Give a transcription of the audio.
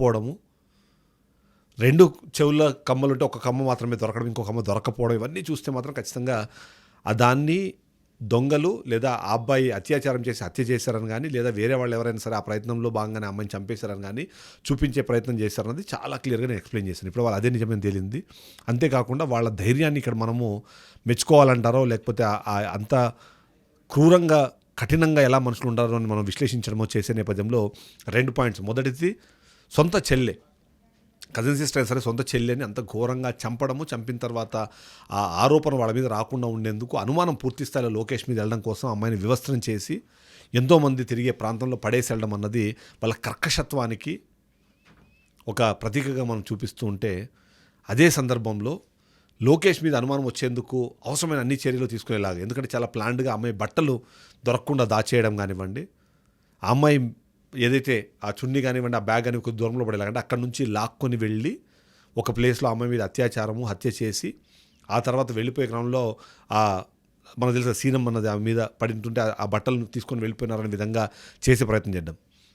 పోవడము రెండు చెవుల కమ్మలు ఉంటే ఒక కమ్మ మాత్రమే దొరకడం ఇంకో కమ్మ దొరకపోవడం ఇవన్నీ చూస్తే మాత్రం ఖచ్చితంగా ఆ దాన్ని దొంగలు లేదా ఆ అబ్బాయి అత్యాచారం చేసి హత్య చేశారని కానీ లేదా వేరే వాళ్ళు ఎవరైనా సరే ఆ ప్రయత్నంలో భాగంగానే అమ్మాయిని చంపేశారని కానీ చూపించే ప్రయత్నం చేశారన్నది చాలా క్లియర్గా నేను ఎక్స్ప్లెయిన్ చేశాను. ఇప్పుడు వాళ్ళు అదే నిజమని తేలింది. అంతేకాకుండా వాళ్ళ ధైర్యాన్ని ఇక్కడ మనము మెచ్చుకోవాలంటారో లేకపోతే అంత క్రూరంగా కఠినంగా ఎలా మనుషులు ఉండారో అని మనం విశ్లేషించడమో చేసే నేపథ్యంలో రెండు పాయింట్స్. మొదటిది సొంత చెల్లె. కజిన్ సిస్టర్ అయినా సరే సొంత చెల్లెని అంత ఘోరంగా చంపడము చంపిన తర్వాత ఆ ఆరోపణ వాళ్ళ మీద రాకుండా ఉండేందుకు అనుమానం పూర్తి స్థాయిలో లోకేష్ మీద వెళ్ళడం కోసం అమ్మాయిని వివస్త్రం చేసి ఎంతోమంది తిరిగే ప్రాంతంలో పడేసి వెళ్ళడం అన్నది వాళ్ళ కర్కశత్వానికి ఒక ప్రతీకగా మనం చూపిస్తూ ఉంటే అదే సందర్భంలో లోకేష్ మీద అనుమానం వచ్చేందుకు అవసరమైన అన్ని చర్యలు తీసుకునేలాగా. ఎందుకంటే చాలా ప్లాన్డ్గా అమ్మాయి బట్టలు దొరకకుండా దాచేయడం కానివ్వండి ఆ అమ్మాయి ఏదైతే ఆ చున్నీ కానివ్వండి ఆ బ్యాగ్ కానీ కొద్ది దూరంలో పడేలాగంటే అక్కడ నుంచి లాక్కొని వెళ్ళి ఒక ప్లేస్లో అమ్మాయి మీద అత్యాచారము హత్య చేసి ఆ తర్వాత వెళ్ళిపోయే క్రమంలో ఆ మనకు తెలిసిన సీనం అన్నది ఆమె మీద పడింటుంటే ఆ బట్టలను తీసుకొని వెళ్ళిపోయినారనే విధంగా చేసే ప్రయత్నం చేద్దాం.